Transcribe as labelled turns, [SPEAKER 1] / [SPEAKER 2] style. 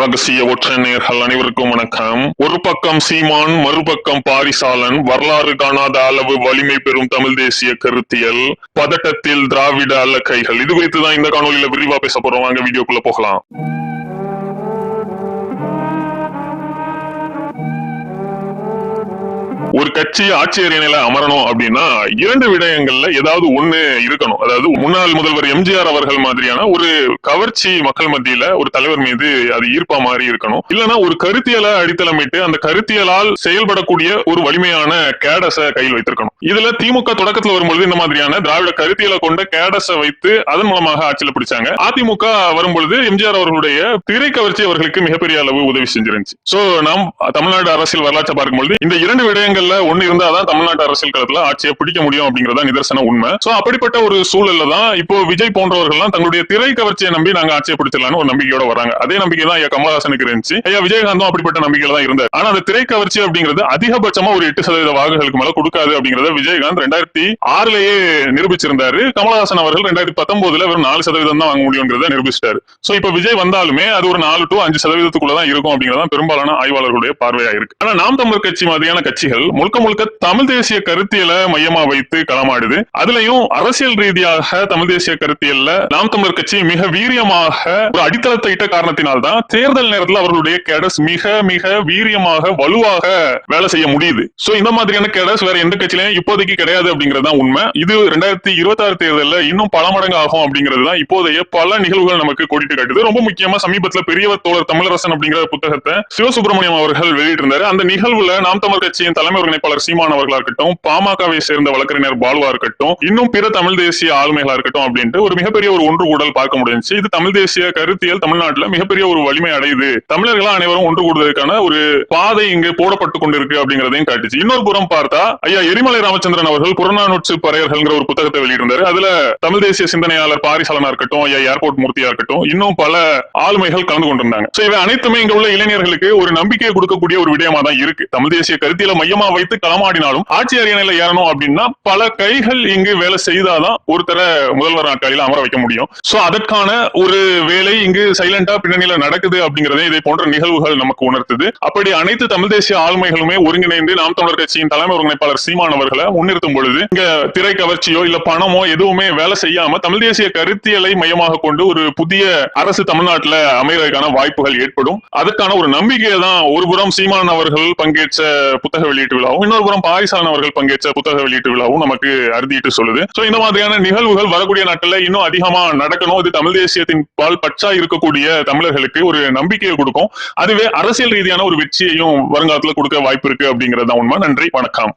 [SPEAKER 1] ரகசிய ஒற்றை நேர்கள் அனைவருக்கும் வணக்கம். ஒரு பக்கம் சீமான் மறுபக்கம் பாரிசாலன். வரலாறு காணாத அளவு வலிமை பெறும் தமிழ் தேசிய கருத்தியல். பதட்டத்தில் திராவிட அல்ல கைகள் இது குறித்து தான் இந்த காணொலியில விரிவா பேச போறோம். வாங்க வீடியோக்குள்ள போகலாம். ஒரு கட்சி ஆட்சி அரியணையில அமரணும் அப்படின்னா இரண்டு விடயங்கள்ல ஏதாவது ஒண்ணு இருக்கணும். அதாவது முன்னாள் முதல்வர் எம்ஜிஆர் அவர்கள் மாதிரியான ஒரு கவர்ச்சி மக்கள் மத்தியில ஒரு தலைவர் மீது அது ஈர்ப்பா மாதிரி இருக்கணும். இல்லைன்னா ஒரு கருத்தியலை அடித்தளமிட்டு அந்த கருத்தியலால் செயல்படக்கூடிய ஒரு வலிமையான கேடஸ கையில் வைத்திருக்கணும். இதுல திமுக தொடக்கத்துல வரும்பொழுது இந்த மாதிரியான திராவிட கருத்தியலை கொண்ட கேடஸ வைத்து அதன் மூலமாக ஆட்சியில பிடிச்சாங்க. அதிமுக வரும்பொழுது எம்ஜிஆர் அவர்களுடைய திரை கவர்ச்சி அவர்களுக்கு மிகப்பெரிய அளவு உதவி செஞ்சிருந்துச்சு. சோ நாம் தமிழ்நாடு அரசியல் வரலாற்றை பார்க்கும்பொழுது இந்த இரண்டு விடயங்கள் விடயங்கள்ல ஒண்ணு இருந்தாதான் தமிழ்நாட்டு அரசியல் களத்துல ஆட்சியை பிடிக்க முடியும் அப்படிங்கறத நிதர்சன உண்மை. சோ அப்படிப்பட்ட ஒரு சூழல்ல தான் இப்போ விஜய் போன்றவர்கள்லாம் தங்களுடைய திரை கவர்ச்சியை நம்பி நாங்க ஆட்சியை பிடிச்சிடலாம்னு ஒரு நம்பிக்கையோட வராங்க. அதே நம்பிக்கை தான் ஐயா கமலஹாசனுக்கு இருந்துச்சு. ஐயா விஜயகாந்தும் அப்படிப்பட்ட நம்பிக்கையில தான் இருந்தார். ஆனா அந்த திரை கவர்ச்சி அப்படிங்கிறது அதிகபட்சமா ஒரு எட்டு சதவீத வாக்குகளுக்கு மேல கொடுக்காது அப்படிங்கறத விஜயகாந்த் ரெண்டாயிரத்தி ஆறுலயே நிரூபிச்சிருந்தாரு. கமலஹாசன் அவர்கள் ரெண்டாயிரத்தி பத்தொன்பதுல வெறும் நாலு சதவீதம் தான் வாங்க முடியுங்கிறத நிரூபிச்சிட்டாரு. சோ இப்ப விஜய் வந்தாலுமே அது ஒரு நாலு டு அஞ்சு சதவீதத்துக்குள்ள தான் இருக்கும் அப்படிங்கறதான் பெரும்பாலான ஆய்வாளர்களுடைய பார்வையா இருக்கு. ஆனா நாம் தமிழர் கட்சி மாதிரியான கட்சிகள் முழுக்க முழுக்க தமிழ் தேசிய கருத்தியலை மையமா வைத்து களமாடுது. அதுலயும் அரசியல் ரீதியாக தமிழ் தேசிய கருத்தியல்ல நாம் தமிழர் கட்சி மிக வீரியமாக ஒரு அடித்தளத்தை இட்ட காரணத்தினால்தான் தேர்தல் நேரத்தில் அவர்களுடைய கேடஸ் மிக மிக வீரியமாக வலுவாக வேலை செய்ய முடியுது. சோ இந்த மாதிரியான கேடஸ் வேற எந்த கட்சியிலையும் இப்போதைக்கு கிடையாது அப்படிங்கிறது தான் உண்மை. இது ரெண்டாயிரத்தி இருபத்தி ஆறு தேர்தலில் இன்னும் பல மடங்கு ஆகும் அப்படிங்கிறது தான் இப்போதைய பல நிகழ்வுகள் நமக்கு கோடிட்டு காட்டுது. ரொம்ப முக்கியமா சமீபத்துல பெரியவர் தோழர் தமிழரசன் அப்படிங்கிற புத்தகத்தை சிவசுப்பிரமணியம் அவர்கள் வெளியிட்டிருந்தாரு. அந்த நிகழ்வுல நாம் தமிழ் கட்சியின் தலைமை ஒருங்கிணைப்பாளர் சீமான் அவர்களா இருக்கட்டும் பாமகவை சேர்ந்த வழக்கறிஞர் பாலுவா இருக்கட்டும் இன்னும் பிற தமிழ் தேசிய ஆளுமைகளா இருக்கட்டும் அப்படின்ட்டு ஒரு மிகப்பெரிய ஒரு ஒன்று கூடல் பார்க்க முடிஞ்சு இது தமிழ் தேசிய கருத்தியல் தமிழ்நாட்டில் மிகப்பெரிய ஒரு வலிமை அடையுது. தமிழர்கள் அனைவரும் ஒன்று கூடுவதற்கான ஒரு பாதை இங்கு போடப்பட்டு கொண்டிருக்கு அப்படிங்கறதையும் காட்டுச்சு. இன்னொரு புறம் பார்த்தா ஐயா எரிமலை ராமச்சந்திரன் அவர்கள் புறநானூற்று பறையர்கள்ங்கிற ஒரு புத்தகத்தை வெளியிருந்தாரு அதுல தமிழ் தேசிய சிந்தனையாளர் பாரிசாலனா இருக்கட்டும் ஐயா ஏர்போர்ட் மூர்த்தியா இருக்கட்டும் இன்னும் பல ஆளுமைகள் கலந்து கொண்டிருந்தாங்க. இவை அனைத்துமே இங்க உள்ள இளைஞர்களுக்கு ஒரு நம்பிக்கையை கொடுக்கக்கூடிய ஒரு விடயமா தான் இருக்கு. தமிழ் தேசிய கருத்தியல மையமா வைத்து களமாடினாலும் ஆட்சி அரியணையில ஏறணும் அப்படின்னா பல கைகள் இங்கு வேலை செய்தாதான் ஒருத்தரை முதல்வர் நாட்களில் அமர வைக்க முடியும். சோ அதற்கான ஒரு வேலை இங்கு சைலண்டா பின்னணியில நடக்குது அப்படிங்கறதே இதை போன்ற நிகழ்வுகள் நமக்கு உணர்த்துது. அப்படி அனைத்து தமிழ் தேசிய ஆளுமைகளுமே ஒருங்கிணைந்து நாம் தமிழர் கட்சியின் தலைமை ஒருங்கிணைப்பாளர் சீமான் அவர்களை முன்னிறுத்தும் பொழுது இங்க திரை கவர்ச்சியோ இல்ல பணமோ எதுவுமே வேலை செய்யாம தமிழ் தேசிய கருத்தியலை மையமாக கொண்டு ஒரு புதிய அரசு தமிழ்நாட்டுல அமைவதற்கான வாய்ப்புகள் ஏற்படும். அதற்கான ஒரு நம்பிக்கையை தான் ஒருபுறம் சீமான் அவர்கள் பங்கேற்ற புத்தக வெளியீட்டு விழாவும் இன்னொரு புறம் பாரிசாலன் அவர்கள் பங்கேற்ற புத்தக வெளியீட்டு விழாவும் நமக்கு அறுதிட்டு சொல்லுது. சோ இந்த மாதிரியான நிகழ்வுகள் வரக்கூடிய நாட்கள்ல இன்னும் அதிகமா நடக்கணும். இது தமிழ் தேசியத்தின் பால் பற்றா இருக்கக்கூடிய தமிழர்களுக்கு ஒரு நம்பிக்கையை கொடுக்கும். அதுவே அரசியல் ரீதியான ஒரு வெற்றியையும் வருங்காலத்துல கொடுக்க வாய்ப்பு இருக்கு அப்படிங்கறத உண்மை. நன்றி வணக்கம்.